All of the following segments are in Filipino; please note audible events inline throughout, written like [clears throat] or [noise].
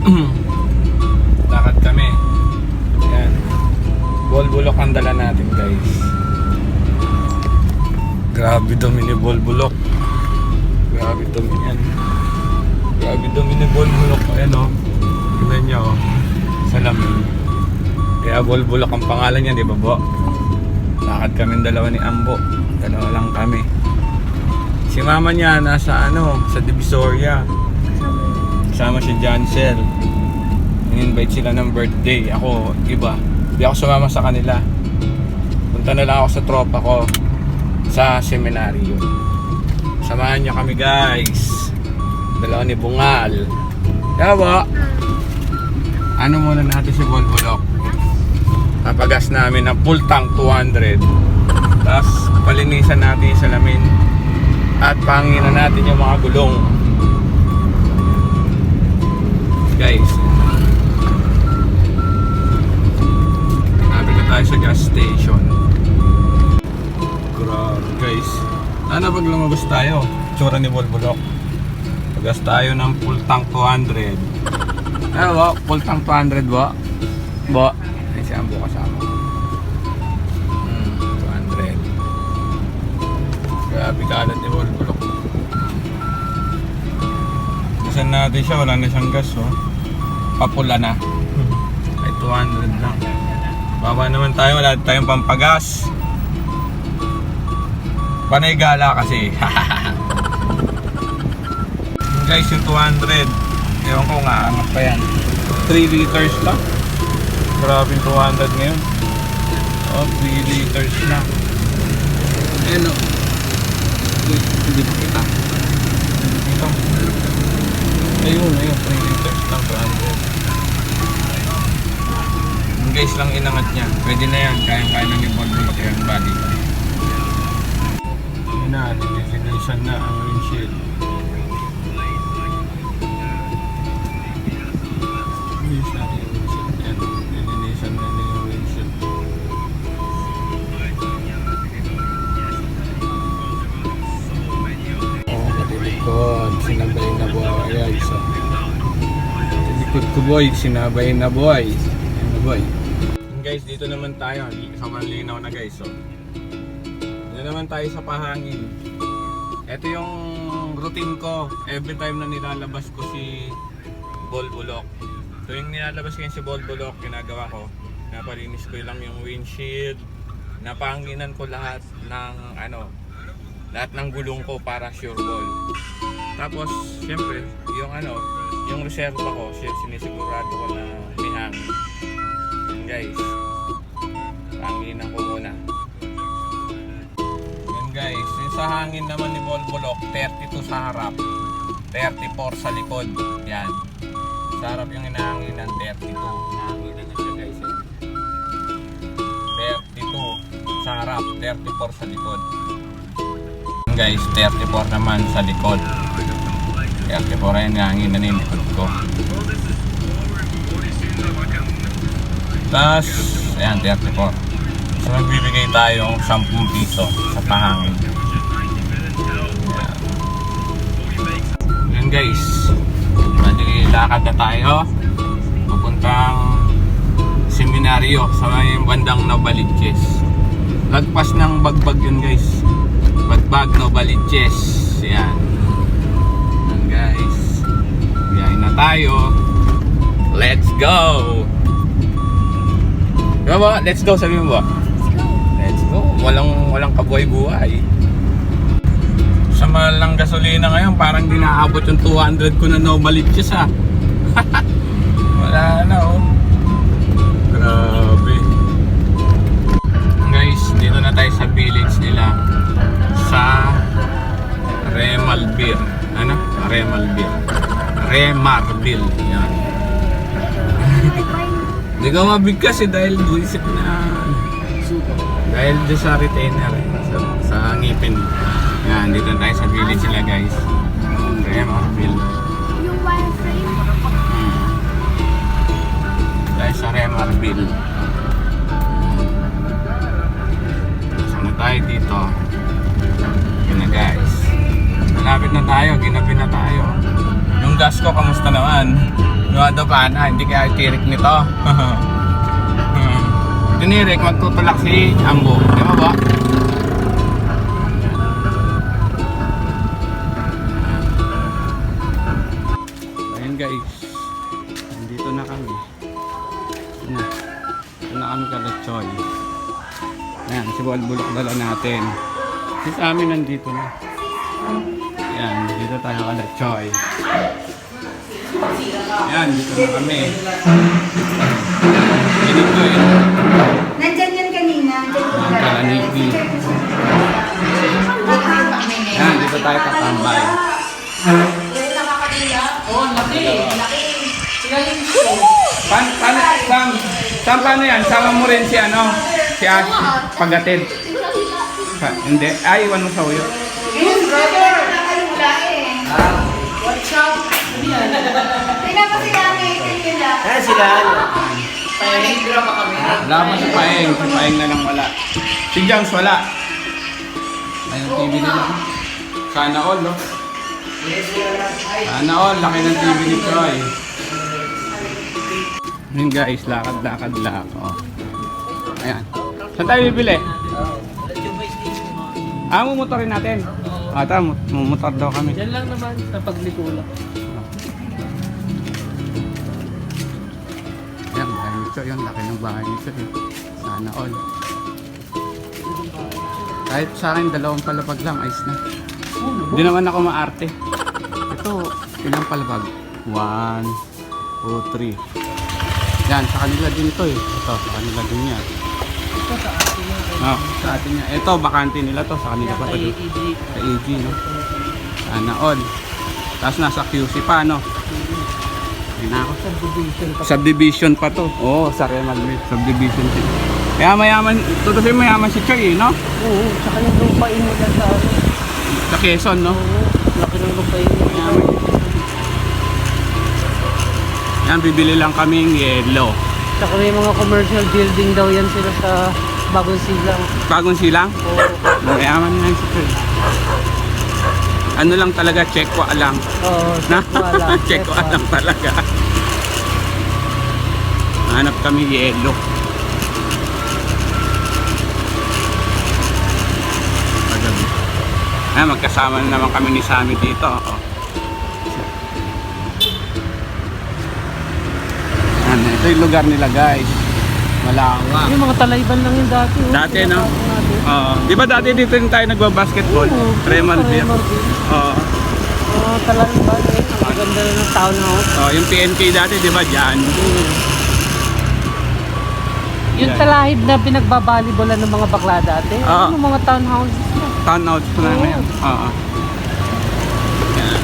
[clears throat] Lakad kami. Ayan. Bulbulok ang dala natin guys. Grabe dumi ni Bulbulok. Grabe dumi yan. Grabe dumi ni Bulbulok. Ayan o. Tignan niyo o. Salamin. Kaya Bulbulok ang pangalan niya, di ba bo? Lakad kami dalawa ni Ambo. Dalawa lang kami. Si mama niya nasa ano, sa Divisoria. Kasama si Jancel. In-invite sila ng birthday. Ako, iba. Hindi ako sumama sa kanila. Punta na lang ako sa tropa ko sa seminaryo. Samahan niyo kami guys. Dalawa ni Bungal. Kaya ba? Ano muna natin si Volvolok? Papagas namin ng full tank 200. Tapos palinisan natin yung salamin. At panginan natin yung mga gulong. Pag lumabas tayo? Tsura ni Volvolok. Pagas tayo ng full tank 200. Ano ba? Full tank 200 ba? Ba? Ay si Ambo kasama. Hmm, 200. Grabe kalat ni Volvolok. Kasan natin siya, wala na siyang gas oh. Papula na. Ay 200 lang. Baba naman tayo, wala tayong pampagas. Panay gala kasi. [laughs] Yung Guys, yung 200. Ewan ko nga, angat pa yan. 3 liters lang. Grabe yung 200 ngayon. Oh, 3 liters na. Ayan o. Wait, hindi pa kita. Ito. Ayun, ayun. 3 liters lang, 200. Yung guys lang inangat niya. Pwede na yan. Kaya-kaya na ni Volvo yan body. Na, nililinisan na ang windshield. Nilinisan na yung windshield. Yan, nilinisan na nila yung windshield. Oh, katilikod. Sinabay na boy. Ay, so. Katilikod ko boy. Sinabay na. Ano boy? Guys, dito naman tayo. Sobrang linaw na guys. So, dito naman tayo sa pahangin. Ito yung routine ko. Every time na nilalabas ko si Bolbulok. Tuwing nilalabas ko yun si Bolbulok, ginagawa ko, napalinis ko lang yung windshield, napanginan ko lahat ng ano, lahat ng gulong ko para sure ball. Tapos, syempre, yung ano, yung reserva ko, sin- sinisigurado ko na may hangin. Guys, hangin naman ni Volvolok, 32 sa harap, 34 sa likod. Yan. Sa harap yung inahanginan, 32. Nahanginan na siya guys. Eh. 32 sa harap, 34 sa likod. Guys, 34 naman sa likod. 34 ayun nahanginan yung likod ko. Tapos, ayan, 34. So, magbibigay tayong 10 piso sa pahangin. Guys. Bali, lakad na tayo. Pupuntang seminaryo sa may bandang Novaliches. Lagpas ng bagbag yun guys. Bagbag Novaliches. Ayan. Ayan guys. Biyahin na tayo. Let's go! Diba ba? Let's go sabi mo ba? Let's go. Walang walang kabuhay-buhay. Sa mahal ng gasolina ngayon, parang di naabot yung 200 ko na Novaliches [laughs] ha. Wala na oh. Grabe. Guys, dito na tayo sa village nila. Sa Remalville. Ano? Remalville. Remarville. Yan. Hindi ka mabigkas eh dahil buisit na dahil doon sa retainer eh, sa, sa ngipin. Yan, dito tayo sa village sila guys. Remarville. Yung wireframe, Hmm. Dahil sa Remarville. Saan na tayo dito? Yun na guys. Malapit na tayo, ginabi na tayo. Yung gas ko, kamusta naman? Nuwado pa na, hindi kaya tirik nito. [laughs] Tinirik, magtutulak si Ambo. Di ba ba? Ayan, si Bulbulok dala natin. Si sa amin nandito na. Ayan, dito tayo kalatsoy. Ayan, dito na kami. Dito yun. Nandyan yan kanina. Yung Ang kalaniki. Ayan, dito tayo katambay. Pan, pan, Sam, Sam, paano yan? Sama mo rin si ano? Si Ash, pagatid. Pa, hindi. Ay, iwan mo sa uyo. Yun, brother. Nakalula eh. Watch out. Tingnan mo sila ang ngayong nila. Ah, sila. Wala pa si Paeng. Si Paeng na lang wala. Si Jones wala. Ayun, TV nila. Sana all, no? Sana all. Laki ng TV ni Troy. Yun guys, lakad-lakad lang. Oh. Ayan. Saan tayo bibili? Ah, mumotorin natin. Ah, tama, mumotor daw kami. Yan lang naman sa paglikula. Yan, bahay ni Choy. Yung laki ng bahay ni Choy. Sana all. Kahit sa akin, dalawang palapag lang, ayos na. Hindi naman ako maarte. Ito, ilang palapag? One, two, three. Yan, sa kanila din to eh. Ito, sa kanila din yan. Ito sa atin yan. Oh, sa atin yan. Ito, bakante nila to. Sa kanila pa to. Dito. EG. Sa AG, no? Sana all. Tapos nasa QC pa, no? Ayun na ako. Subdivision pa. Subdivision pa to. Oo, oh, sa Real Madrid. Subdivision din. Kaya mayaman, tutusin mayaman si Choy, eh, no? Oo, sa kanyang lupain nila sa ano. Sa Quezon, no? Oo, laki ng lupain. Mayaman. Yan, bibili lang kaming yellow. Saka may mga commercial building daw yan sila sa Bagong Silang. Bagong silang. Oo, Mayaman yan si Choy. Ano lang talaga, check ko lang. oo, Na? wala. check ko lang [laughs] talaga. Hanap kami. Pagabi. Ah, magkasama na naman kami ni Sammy dito. Oh. Ito yung lugar nila guys. Malawak. Yung mga talayban lang yun dati. oh. Dati, no? Tinatawag natin. Oo. di ba dati dito rin tayo nagbabasketball? Oo, Tremalville. Tremalville. Oo. Oo, talayban eh. Ang maganda na ng townhouse. Oh, yung PNK dati, di ba, dyan? Yung Yan. talahib na pinagbabalibolan ng mga bakla dati. Oo. Ano mga townhouses na. Townhouse ko na Oo. ngayon. Oo. Yan.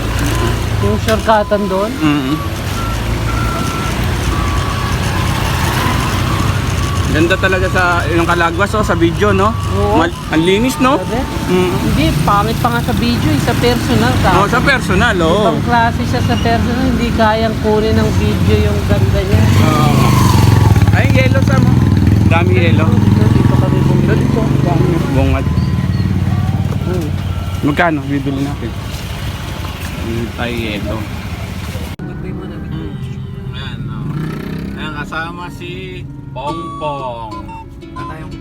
Yung shortcutan doon. Mm. Ganda talaga sa yung kalagwas oh, sa video no. Oo. Mal- ang linis no. Sabi? Mm. Hindi, pangit pa nga sa video eh, sa personal. Sa Oh, sa personal oh. Ibang klase siya sa personal, hindi kayang kunin ng video yung ganda niya. Oo. Ay, yellow sa mo. Dami yellow. Dito, kami bumili. Dito. Dami bungad. Hmm. Magkano bibili natin? Tayo yellow. Kasama si Pongpong. Na tayong...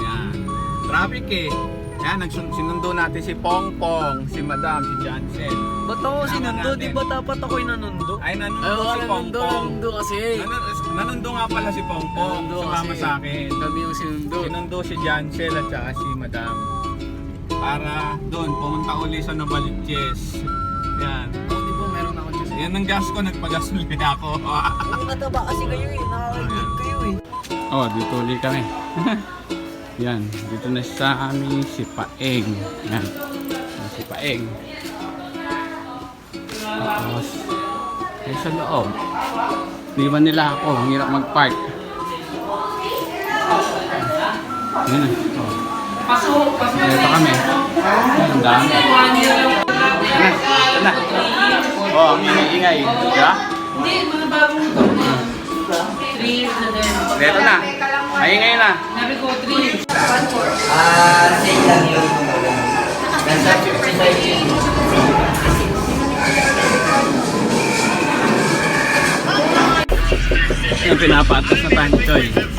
Ayan. Traffic eh. Ayan, sinundo natin si Pongpong, si Madam, si Jansen. Ba't ako sinundo? natin. Di ba dapat ako'y nanundo? Ay, nanundo Ay, si wala nanundo, Pongpong. nanundo kasi. Nanundo, nanundo nga pala si Pongpong. Nanundo Sumama kasi. sa akin. Kami yung sinundo. Sinundo si Jansel at saka si Madam. Para doon, pumunta uli sa Novaliches. Yan. Oh, di ba meron ako dyan? Yan ang gas ko, nagpagasolina [laughs] ako. Ang mataba kasi kayo eh. Nakakagod kayo eh. oh, dito ulit kami. [laughs] Yan, dito na sa amin si Paeng. Yan. Si Paeng. Tapos, ay sa loob. Liwan nila ako, ang hirap mag-park. Yan. Oh. Pasok, pasok. Dito kami. Ang dami. Yan na. Oh, ang ingay-ingay. Diba? Hindi, mga bagong ito. Three years na din. Dito na. Ay, ingay na. Sabi ko, three years. Ah, same lang yun. Nasa 55 yun. Yung pinapatas na tayo. Mabig